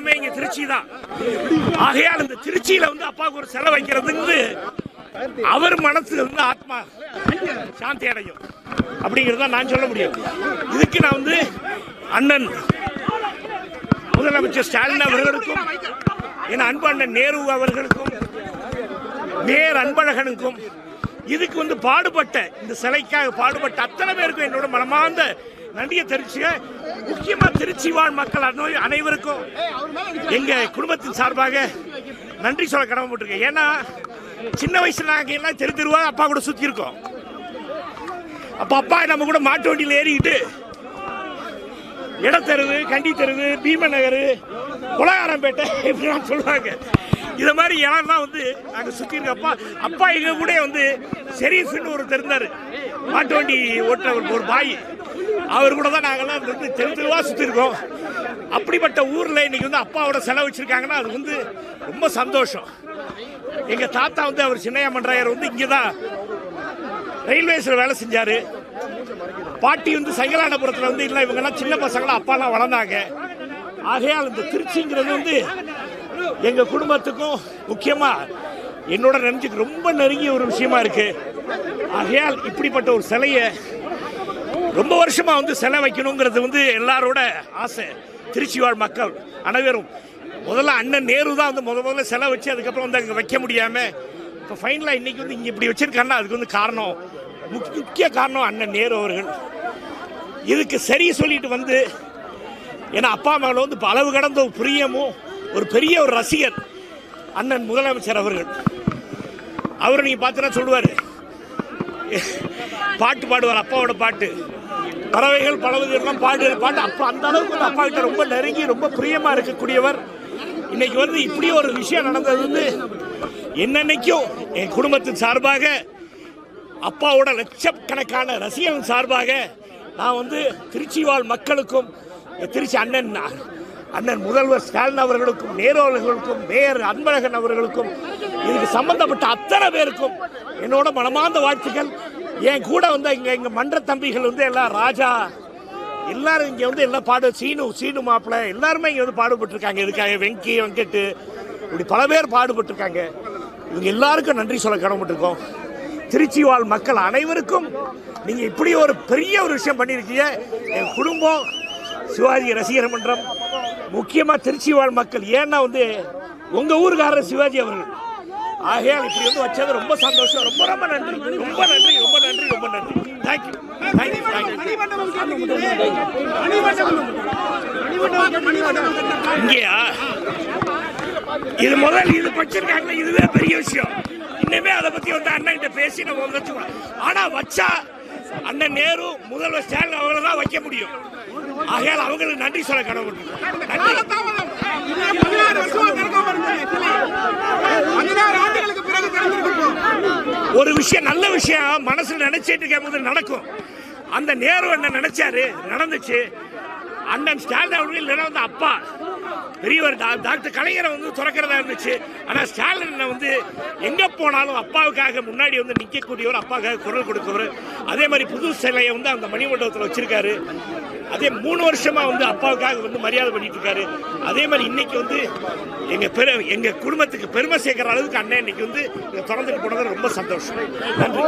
எல்லாமே இங்க திருச்சி தான் ஆகையால் இந்த திருச்சியில வந்து அப்பாவுக்கு ஒரு செலவு வைக்கிறதுங்கிறது அவர் மனசுல வந்து ஆத்மா சாந்தி அடையும். அப்படிங்கறத நான் சொல்ல முடியும். இதுக்கு நான் வந்து அண்ணன் முதலமைச்சர் ஸ்டாலின் அவர்களுக்கும் என் அன்பு அண்ணன் நேரு அவர்களுக்கும் நேர் அன்பழகனுக்கும் இதுக்கு வந்து பாடுபட்ட இந்த சிலைக்காக பாடுபட்ட அத்தனை பேருக்கும் என்னோட மனமார்ந்த நன்றியை தெரிவிச்சுக்க முக்கியமா திருச்சி வாழ் மக்கள் அனை- அனைவருக்கும் எங்க குடும்பத்தின் சார்பாக நன்றி சொல்ல கடமைப்பட்டிருக்கேன் ஏன்னா சின்ன வயசுல நாங்க எல்லாம் தெரு தெருவா அப்பா கூட சுத்தி இருக்கோம். அப்ப அப்பா நம்ம கூட மாட்டு வண்டியில் ஏறிக்கிட்டு இடத்தெருவு கண்டி தெருவு பீம நகர் குலகாரம்பேட்டை இப்படிலாம் சொல்லுவாங்க. இதை மாதிரி இடம்லாம் வந்து நாங்கள் சுற்றி இருக்க அப்பா அப்பா எங்கள் கூட வந்து ஷெரீஃப்னு ஒரு தெரிந்தார் மாட்டு வண்டி ஓட்டுற ஒரு பாய். அவர் கூட தான் நாங்கெல்லாம் வந்து தெரு தெருவாக சுற்றிருக்கோம் அப்படிப்பட்ட ஊரில் இன்னைக்கு வந்து அப்பாவோட செலவிச்சிருக்காங்கன்னா அது வந்து ரொம்ப சந்தோஷம். எங்கள் தாத்தா வந்து அவர் சின்னையா மன்றாயர் வந்து இங்கே தான் ரயில்வேஸில் வேலை செஞ்சார். பாட்டி வந்து சங்கலானபுரத்தில் வந்து இல்லை இவங்கெல்லாம் சின்ன பசங்களாம் அப்பாலாம் வளர்ந்தாங்க. ஆகையால் இந்த திருச்சிங்கிறது வந்து எங்கள் குடும்பத்துக்கும் முக்கியமாக என்னோட நெஞ்சுக்கு ரொம்ப நெருங்கிய ஒரு விஷயமா இருக்குது ஆகையால் இப்படிப்பட்ட ஒரு சிலையை ரொம்ப வருஷமா வந்து சிலை வைக்கணுங்கிறது வந்து எல்லாரோட ஆசை. திருச்சி வாழ் மக்கள் அனைவரும். முதல்ல அண்ணன் நேரு தான் வந்து முத முதல்ல சிலை வச்சு அதுக்கப்புறம் வந்து அங்கே வைக்க முடியாம இப்போ ஃபைனலாக இன்றைக்கி வந்து இங்கே இப்படி வச்சிருக்காங்கன்னா அதுக்கு வந்து காரணம் முக்கிய முக்கிய காரணம் அண்ணன் நேரு அவர்கள். இதுக்கு சரி சொல்லிட்டு வந்து ஏன்னா அப்பா மேல வந்து இப்ப அளவு கடந்த ஒரு பிரியமும் ஒரு பெரிய ஒரு ரசிகர் அண்ணன் முதலமைச்சர் அவர்கள். அவர் நீங்கள் பார்த்தீங்கன்னா சொல்லுவார். பாட்டு பாடுவார் அப்பாவோட பாட்டு. பறவைகள் பலவகைகள்லாம் பாடு பாட்டு அப்போ அந்த அளவுக்கு வந்து அப்பா கிட்ட ரொம்ப நெருங்கி ரொம்ப பிரியமாக இருக்கக்கூடியவர். இன்னைக்கு வந்து இப்படி ஒரு விஷயம் நடந்தது வந்து என்னன்னைக்கும் என் குடும்பத்தின் சார்பாக அப்பாவோட லட்சக்கணக்கான ரசிகன் சார்பாக நான் வந்து திருச்சி வாழ் மக்களுக்கும் திருச்சி அண்ணன் அண்ணன் முதல்வர் ஸ்டாலின் அவர்களுக்கும் நேரு அவர்களுக்கும் மேயர் அன்பழகன் அவர்களுக்கும் இதுக்கு சம்பந்தப்பட்ட அத்தனை பேருக்கும் என்னோட மனமார்ந்த வாழ்த்துக்கள். என் கூட வந்து இங்க எங்க மன்ற தம்பிகள் வந்து எல்லாம் ராஜா. எல்லாரும் இங்க வந்து எல்லாம் பாடு சீனு சீனு மாப்பிள்ளை எல்லாருமே இங்க வந்து பாடுபட்டிருக்காங்க. இதுக்காக வெங்கி வெங்கட்டு இப்படி பல பேர் பாடுபட்டிருக்காங்க. இவங்க எல்லாருக்கும் நன்றி சொல்ல கடமைப்பட்டிருக்கோம். திருச்சி வாழ் மக்கள் அனைவருக்கும் நீங்க இப்படி ஒரு பெரிய ஒரு விஷயம் பண்ணியிருக்கீங்க. என் குடும்பம் சிவாஜி ரசிகர் மன்றம் முக்கியமாக திருச்சி வாழ் மக்கள். ஏன்னா வந்து உங்கள் ஊருக்காரர் சிவாஜி அவர்கள். ஆகையால் இப்படி வந்து வச்சது ரொம்ப சந்தோஷம். ரொம்ப ரொம்ப நன்றி. ரொம்ப நன்றி ரொம்ப நன்றி ரொம்ப நன்றி. தேங்க்யூ இங்கேயா? இது முதல் இது வச்சிருக்காங்க இதுவே பெரிய விஷயம். இன்னுமே அதை பத்தி வந்து அண்ணன் கிட்ட பேசி நம்ம வச்சுக்கலாம். ஆனா வச்சா அண்ணன் நேரு முதல்வர் ஸ்டாலின் அவங்கள தான் வைக்க முடியும். ஆகையால் அவங்களுக்கு நன்றி சொல்ல கடவுள். நன்றி. ஒரு விஷயம் நல்ல விஷயம் மனசுல நினைச்சிட்டு இருக்கும்போது நடக்கும். அந்த நேரு என்ன நினைச்சாரு? நடந்துச்சு. அண்ணன் ஸ்டாலின் அவர்கள் வந்து அப்பா. பெரியவர் டாக்டர் கலைஞரை வந்து துறக்கிறதா இருந்துச்சு. ஆனா ஸ்டாலின் வந்து எங்க போனாலும் அப்பாவுக்காக முன்னாடி வந்து நிக்கக்கூடியவர் அப்பாவுக்காக குரல் கொடுக்கவர் அதே மாதிரி புது சிலையை வந்து அந்த மணிமண்டபத்தில் வச்சிருக்காரு. அதே மூணு வருஷமா வந்து அப்பாவுக்காக வந்து மரியாதை பண்ணிட்டு இருக்காரு அதே மாதிரி இன்னைக்கு வந்து எங்க பெரு எங்க குடும்பத்துக்கு பெருமை சேர்க்கிற அளவுக்கு அண்ணன் இன்னைக்கு வந்து திறந்துட்டு போனது ரொம்ப சந்தோஷம். நன்றி.